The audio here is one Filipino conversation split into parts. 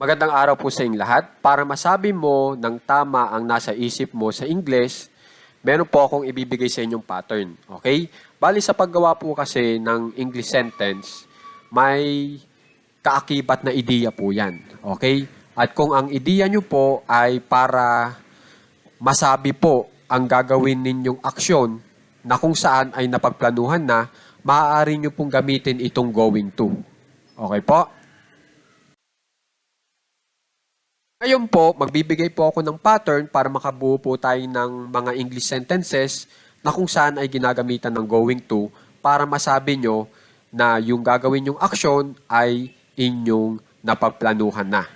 Magandang araw po sa inyong lahat. Para masabi mo ng tama ang nasa isip mo sa English, meron po akong ibibigay sa inyong pattern. Okay? Bali sa paggawa po kasi ng English sentence, may kaakibat na ideya po yan. Okay? At kung ang ideya nyo po ay para masabi po ang gagawin ninyong aksyon na kung saan ay napagplanuhan na, maaari nyo pong gamitin itong going to. Okay po? Ngayon po, magbibigay po ako ng pattern para makabuo po tayo ng mga English sentences na kung saan ay ginagamitan ng going to para masabi nyo na yung gagawin yung action ay inyong napagplanuhan na.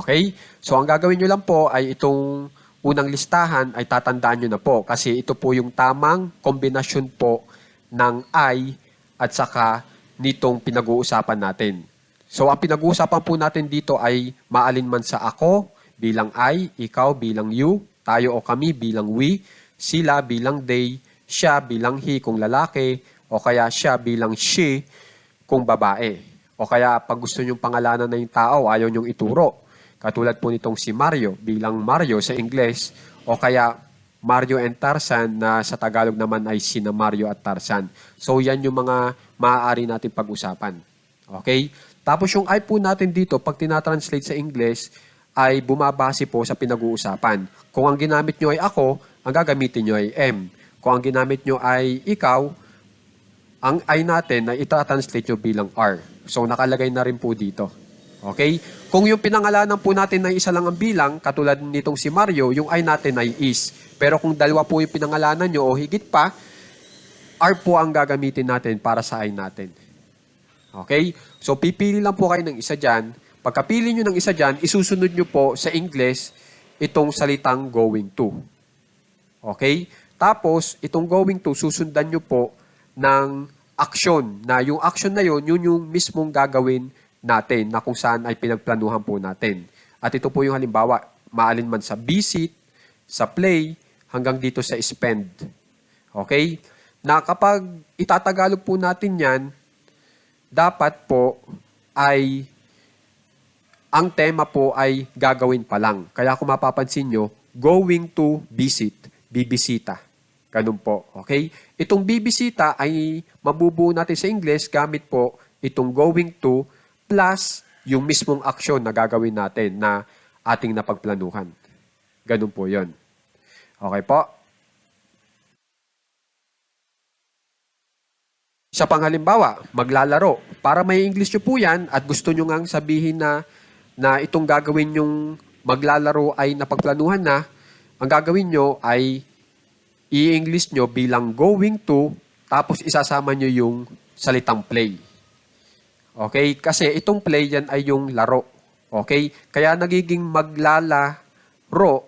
Okay? So, ang gagawin nyo lang po ay itong unang listahan ay tatandaan nyo na po kasi ito po yung tamang kombinasyon po ng I at saka nitong pinag-uusapan natin. So, ang pinag-uusapan po natin dito ay maalinman sa ako bilang I, ikaw bilang you, tayo o kami bilang we, sila bilang they, siya bilang he kung lalaki, o kaya siya bilang she kung babae. O kaya pag gusto nyong pangalanan na yung tao, ayaw nyong ituro. Katulad po nitong si Mario bilang Mario sa Ingles, o kaya Mario and Tarzan na sa Tagalog naman ay sina Mario at Tarzan. So yan yung mga maaari natin pag-usapan. Okay? Tapos yung I po natin dito, pag tinatranslate sa English, ay bumabase po sa pinag-uusapan. Kung ang ginamit nyo ay ako, ang gagamitin nyo ay M. Kung ang ginamit nyo ay ikaw, ang I natin na itatranslate nyo bilang R. So nakalagay na rin po dito. Okay? Kung yung pinangalanan po natin na isa lang ang bilang, katulad nitong si Mario, yung I natin ay is. Pero kung dalawa po yung pinangalanan nyo o higit pa, R po ang gagamitin natin para sa I natin. Okay? So, pipili lang po kayo ng isa dyan. Pagkapili nyo ng isa dyan, isusunod nyo po sa English itong salitang going to. Okay? Tapos, itong going to, susundan nyo po ng action. Na yung action na yon yun yung mismong gagawin natin na kung saan ay pinagplanuhan po natin. At ito po yung halimbawa, maalin man sa visit, sa play, hanggang dito sa spend. Okay? Na kapag itatagalog po natin yan, dapat po ay ang tema po ay gagawin pa lang. Kaya kung mapapansin nyo, going to visit, bibisita. Ganun po, okay? Itong bibisita ay mabubuo natin sa English gamit po itong going to plus yung mismong aksyon na gagawin natin na ating napagplanuhan. Ganun po yon. Okay po? Sa panghalimbawa, maglalaro. Para may English nyo po yan at gusto nyo ngang sabihin na, na itong gagawin yung maglalaro ay napagplanuhan na, ang gagawin nyo ay i-English nyo bilang going to, tapos isasama nyo yung salitang play. Okay? Kasi itong play yan ay yung laro. Okay? Kaya nagiging maglalaro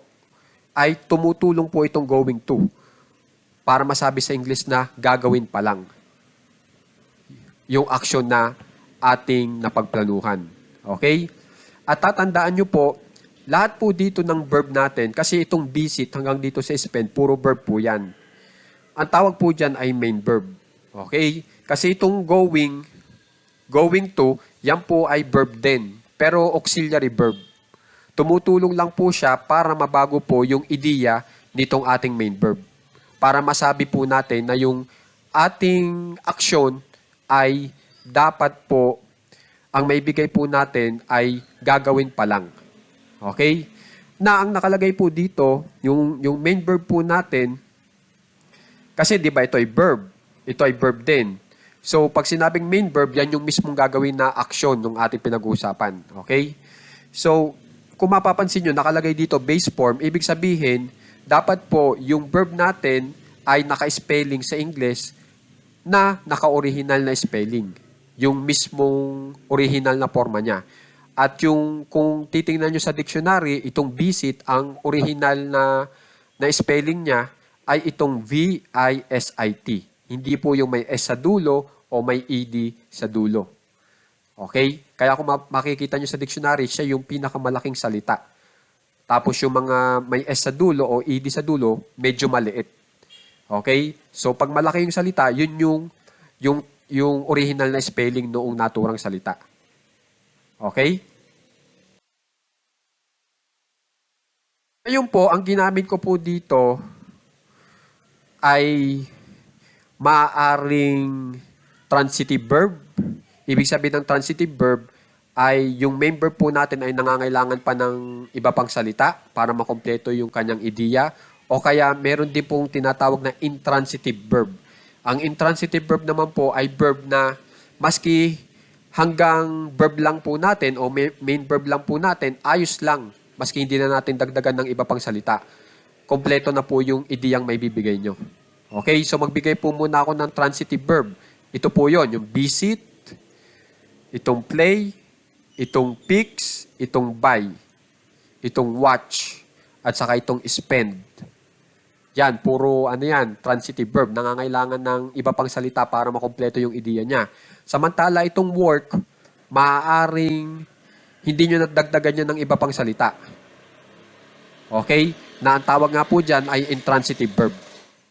ay tumutulong po itong going to para masabi sa English na gagawin pa lang yung aksyon na ating napagplanuhan. Okay? At tatandaan nyo po, lahat po dito ng verb natin, kasi itong visit hanggang dito sa spend, puro verb po yan. Ang tawag po dyan ay main verb. Okay? Kasi itong going, going to, yan po ay verb din. Pero auxiliary verb. Tumutulong lang po siya para mabago po yung ideya nitong ating main verb. Para masabi po natin na yung ating aksyon ay dapat po ang maibigay po natin ay gagawin pa lang. Okay? Na ang nakalagay po dito, yung, yung main verb po natin, kasi di ba ito ay verb, ito ay verb din. So pag sinabing main verb, yan yung mismong gagawin na aksyon ng ating pinag-uusapan. Okay? So, kung mapapansin nyo, nakalagay dito base form, ibig sabihin, dapat po yung verb natin ay naka-spelling sa English na naka-original na spelling. Yung mismong original na forma niya. At yung kung titingnan nyo sa dictionary, itong visit, ang original na, na spelling niya ay itong V-I-S-I-T. Hindi po yung may S sa dulo o may ED sa dulo. Okay? Kaya kung ma- makikita nyo sa dictionary, siya yung pinakamalaking salita. Tapos yung mga may S sa dulo o ED sa dulo, medyo maliit. Okay? So pag malaki yung salita, yun yung yung yung original na spelling noong naturang salita. Okay? Ngayon po, ang ginamit ko po dito ay maaaring transitive verb. Ibig sabihin ng transitive verb ay yung main verb po natin ay nangangailangan pa ng iba pang salita para makompleto yung kanyang ideya o kaya meron din pong tinatawag na intransitive verb. Ang intransitive verb naman po ay verb na maski hanggang verb lang po natin o ma- main verb lang po natin, ayos lang. Maski hindi na natin dagdagan ng iba pang salita. Kompleto na po yung ideyang may bibigay nyo. Okay, so magbigay po muna ako ng transitive verb. Ito po yon yung visit, itong play, itong fix, itong buy, itong watch, at saka itong spend. Yan, puro ano yan, transitive verb. Nangangailangan ng iba pang salita para makompleto yung ideya niya. Samantala, itong work, maaaring hindi nyo nadagdagan yan ng iba pang salita. Okay? Na ang tawag nga po dyan ay intransitive verb.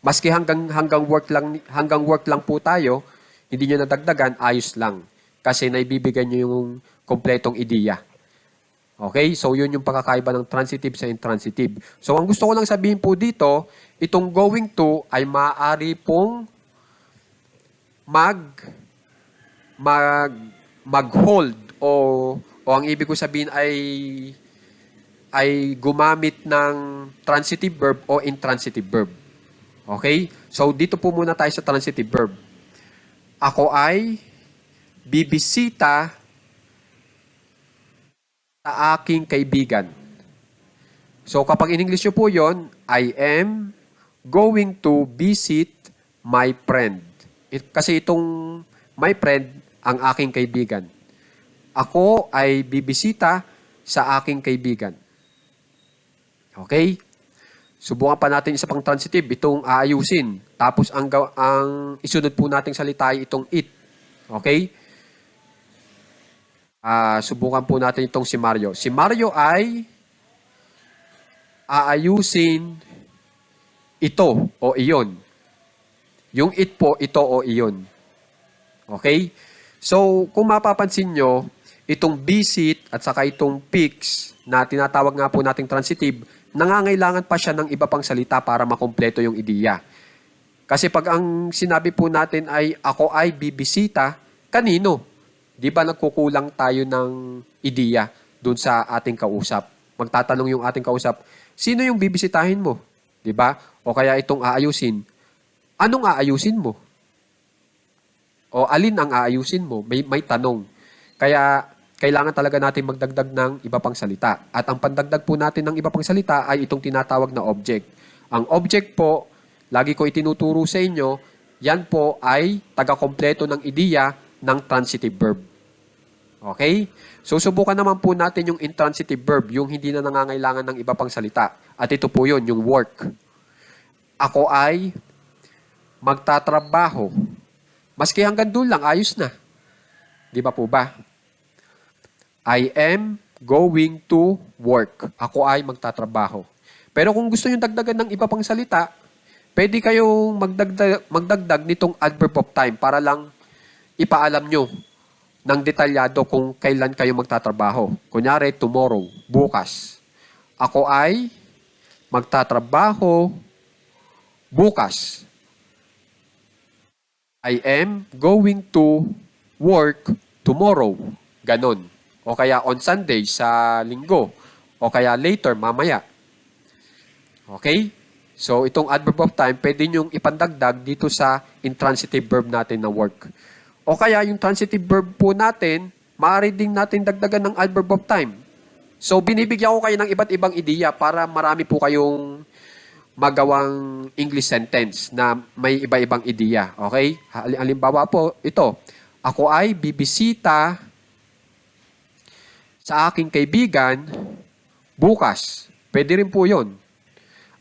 Maski hanggang hanggang work lang hanggang work lang po tayo, hindi niyo nadagdagan, ayos lang. Kasi naibibigay niyo yung kompletong ideya. Okay? So, yun yung pagkakaiba ng transitive sa intransitive. So, ang gusto ko lang sabihin po dito, itong going to ay maaari pong mag mag mag-hold o o ang ibig ko sabihin ay ay gumamit ng transitive verb o intransitive verb. Okay? So, dito po muna tayo sa transitive verb. Ako ay bibisita sa aking kaibigan. So, kapag in English nyo po yon, I am going to visit my friend. It- kasi itong my friend, ang aking kaibigan. Ako ay bibisita sa aking kaibigan. Okay? Subukan pa natin isa pang transitive, itong aayusin. Tapos ang, ang isunod po nating salita ay itong it. Okay? Ah, subukan po natin itong si Mario. Si Mario ay aayusin ito o iyon. Yung it po, ito o iyon. Okay? So, kung mapapansin nyo, itong visit at saka itong fix na tinatawag nga po nating transitive, nangangailangan pa siya ng iba pang salita para makompleto yung ideya. Kasi pag ang sinabi po natin ay ako ay bibisita, kanino? Di ba nagkukulang tayo ng ideya dun sa ating kausap? Magtatanong yung ating kausap, sino yung bibisitahin mo? Di ba? O kaya itong aayusin. Anong aayusin mo? O alin ang aayusin mo? May, may tanong. Kaya kailangan talaga natin magdagdag ng iba pang salita. At ang pandagdag po natin ng iba pang salita ay itong tinatawag na object. Ang object po, lagi ko itinuturo sa inyo, yan po ay taga-kompleto ng ideya ng transitive verb. Okay? So, subukan naman po natin yung intransitive verb, yung hindi na nangangailangan ng iba pang salita. At ito po yun, yung work. Ako ay magtatrabaho. Maski hanggang doon lang, ayos na. Di ba po ba? I am going to work. Ako ay magtatrabaho. Pero kung gusto nyo dagdagan ng iba pang salita, pwede kayong magdagdag, magdagdag nitong adverb of time para lang ipaalam nyo ng detalyado kung kailan kayo magtatrabaho. Kunyari, tomorrow, bukas. Ako ay magtatrabaho bukas. I am going to work tomorrow. Ganon. O kaya on Sunday sa linggo. O kaya later, mamaya. Okay? So, itong adverb of time, pwede nyong ipandagdag dito sa intransitive verb natin na work. O kaya yung transitive verb po natin, maaari din natin dagdagan ng adverb of time. So, binibigyan ko kayo ng iba't ibang ideya para marami po kayong magawang English sentence na may iba-ibang ideya. Okay? Hal- Halimbawa po, ito. Ako ay bibisita sa aking kaibigan bukas. Pwede rin po yon.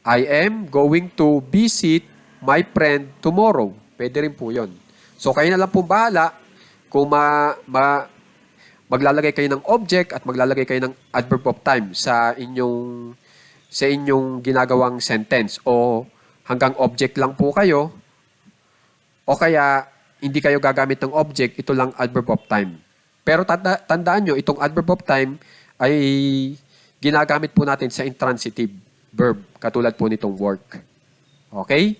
I am going to visit my friend tomorrow. Pwede rin po yon. So, kayo na lang po bahala kung ma, ma, maglalagay kayo ng object at maglalagay kayo ng adverb of time sa inyong sa inyong ginagawang sentence o hanggang object lang po kayo o kaya hindi kayo gagamit ng object, ito lang adverb of time. Pero tanda, tandaan nyo, itong adverb of time ay ginagamit po natin sa intransitive. verb, katulad po nitong work. Okay?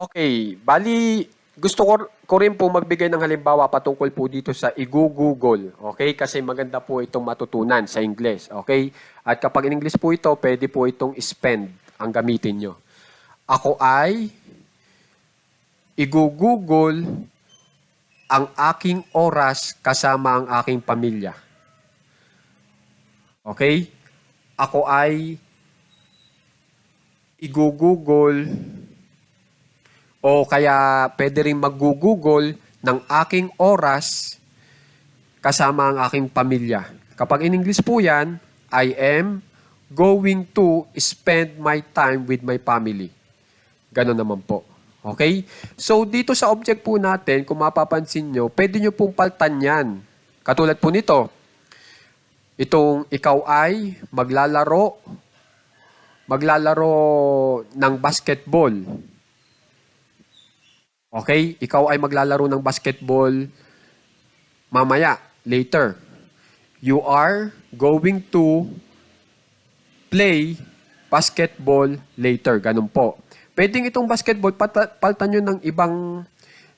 Okay, bali gusto ko, ko rin po magbigay ng halimbawa patungkol po dito sa i-google. Okay? Kasi maganda po itong matutunan sa English. Okay? At kapag in English po ito, pwede po itong spend ang gamitin nyo. Ako ay i-google ang aking oras kasama ang aking pamilya. Okay? Ako ay i-google o kaya pwede rin mag-google ng aking oras kasama ang aking pamilya. Kapag in English po yan, I am going to spend my time with my family. Ganon naman po. Okay? So, dito sa object po natin, kung mapapansin nyo, pwede nyo pong paltan yan. Katulad po nito. Itong ikaw ay maglalaro maglalaro ng basketball. Okay? Ikaw ay maglalaro ng basketball mamaya, later. You are going to play basketball later. Ganun po. Pwedeng itong basketball, paltan nyo ng ibang,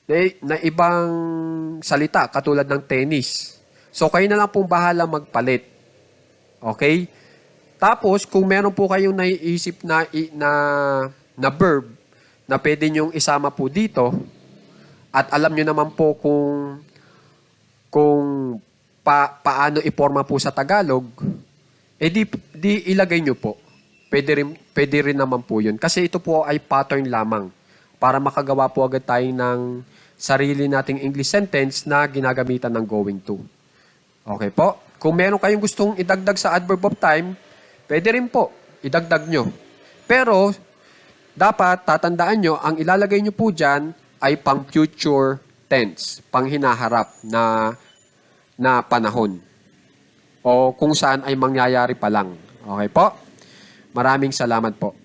na, na ibang salita, katulad ng tennis. So, kayo na lang pong bahala magpalit. Okay? Tapos, kung meron po kayong naiisip na, na, na verb na pwede nyong isama po dito, at alam nyo naman po kung kung pa, paano iporma po sa Tagalog, eh di, di ilagay nyo po. Pwede rin, pwede rin naman po yun. Kasi ito po ay pattern lamang para makagawa po agad tayo ng sarili nating English sentence na ginagamitan ng going to. Okay po? Kung meron kayong gustong idagdag sa adverb of time, pwede rin po, idagdag nyo. Pero, dapat tatandaan nyo, ang ilalagay nyo po dyan ay pang future tense, pang hinaharap na, na panahon. O kung saan ay mangyayari pa lang. Okay po? Maraming salamat po.